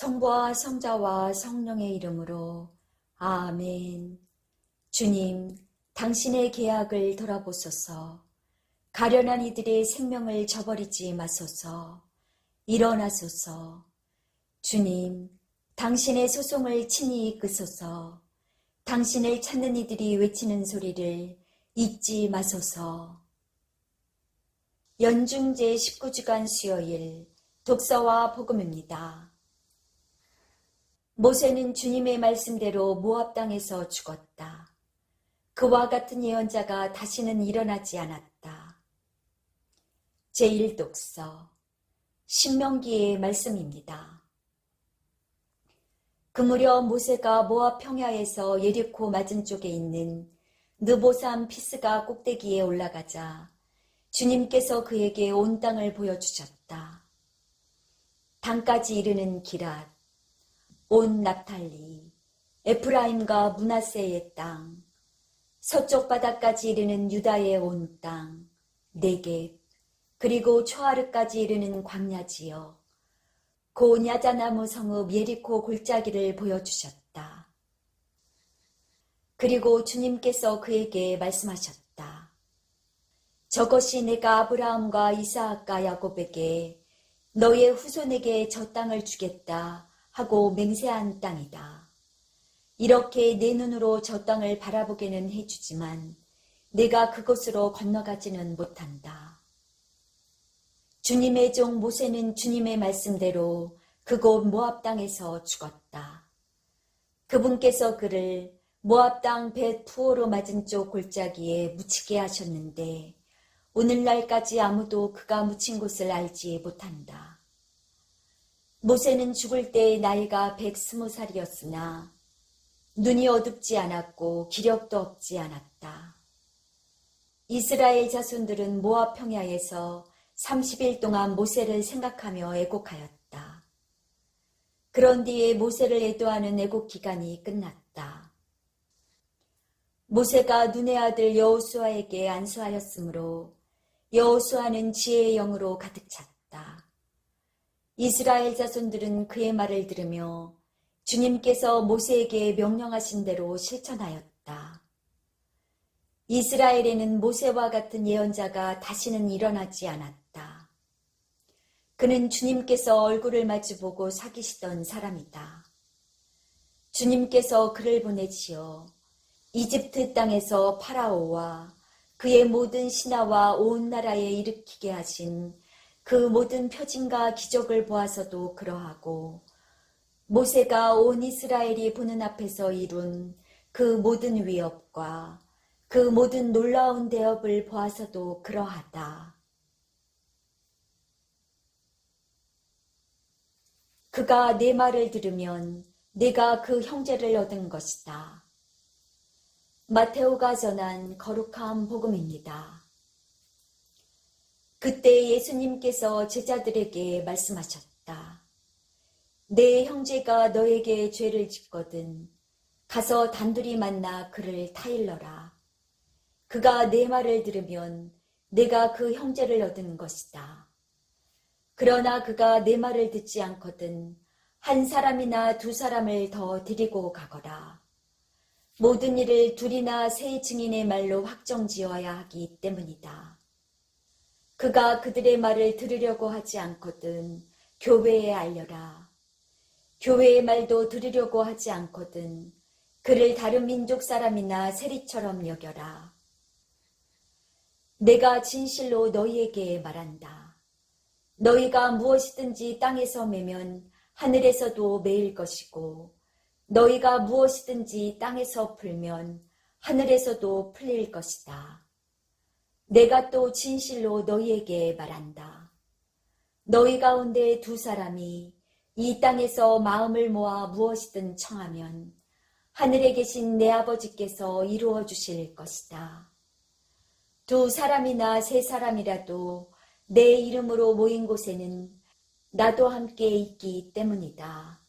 성부와 성자와 성령의 이름으로 아멘. 주님, 당신의 계약을 돌아보소서. 가련한 이들의 생명을 저버리지 마소서. 일어나소서. 주님, 당신의 소송을 친히 이끄소서. 당신을 찾는 이들이 외치는 소리를 잊지 마소서. 연중제 19주간 수요일 독서와 복음입니다. 모세는 주님의 말씀대로 모압 땅에서 죽었다. 그와 같은 예언자가 다시는 일어나지 않았다. 제1독서 신명기의 말씀입니다. 그 무렵 모세가 모압 평야에서 예리코 맞은 쪽에 있는 느보산 피스가 꼭대기에 올라가자 주님께서 그에게 온 땅을 보여주셨다. 땅까지 이르는 기랏, 온 납탈리, 에프라임과 문하세의 땅, 서쪽 바다까지 이르는 유다의 온 땅, 네겝, 그리고 초하르까지 이르는 광야지요. 고냐자나무 성읍 예리코 골짜기를 보여주셨다. 그리고 주님께서 그에게 말씀하셨다. 저것이 내가 아브라함과 이사학과 야곱에게 너의 후손에게 저 땅을 주겠다 하고 맹세한 땅이다. 이렇게 내 눈으로 저 땅을 바라보게는 해주지만 내가 그곳으로 건너가지는 못한다. 주님의 종 모세는 주님의 말씀대로 그곳 모압 땅에서 죽었다. 그분께서 그를 모압 땅 벳 푸오로 맞은 쪽 골짜기에 묻히게 하셨는데 오늘날까지 아무도 그가 묻힌 곳을 알지 못한다. 모세는 죽을 때 나이가 백스무 살이었으나 눈이 어둡지 않았고 기력도 없지 않았다. 이스라엘 자손들은 모압 평야에서 30일 동안 모세를 생각하며 애곡하였다. 그런 뒤에 모세를 애도하는 애곡 기간이 끝났다. 모세가 눈의 아들 여호수아에게 안수하였으므로 여호수아는 지혜의 영으로 가득 찼다. 이스라엘 자손들은 그의 말을 들으며 주님께서 모세에게 명령하신 대로 실천하였다. 이스라엘에는 모세와 같은 예언자가 다시는 일어나지 않았다. 그는 주님께서 얼굴을 마주보고 사귀시던 사람이다. 주님께서 그를 보내지어 이집트 땅에서 파라오와 그의 모든 신하와 온 나라에 일으키게 하신 그 모든 표징과 기적을 보아서도 그러하고 모세가 온 이스라엘이 보는 앞에서 이룬 그 모든 위협과 그 모든 놀라운 대업을 보아서도 그러하다. 그가 내 말을 들으면 내가 그 형제를 얻은 것이다. 마테오가 전한 거룩한 복음입니다. 그때 예수님께서 제자들에게 말씀하셨다. 내 형제가 너에게 죄를 짓거든 가서 단둘이 만나 그를 타일러라. 그가 내 말을 들으면 내가 그 형제를 얻은 것이다. 그러나 그가 내 말을 듣지 않거든 한 사람이나 두 사람을 더 데리고 가거라. 모든 일을 둘이나 세 증인의 말로 확정지어야 하기 때문이다. 그가 그들의 말을 들으려고 하지 않거든 교회에 알려라. 교회의 말도 들으려고 하지 않거든 그를 다른 민족 사람이나 세리처럼 여겨라. 내가 진실로 너희에게 말한다. 너희가 무엇이든지 땅에서 매면 하늘에서도 매일 것이고 너희가 무엇이든지 땅에서 풀면 하늘에서도 풀릴 것이다. 내가 또 진실로 너희에게 말한다. 너희 가운데 두 사람이 이 땅에서 마음을 모아 무엇이든 청하면 하늘에 계신 내 아버지께서 이루어 주실 것이다. 두 사람이나 세 사람이라도 내 이름으로 모인 곳에는 나도 함께 있기 때문이다.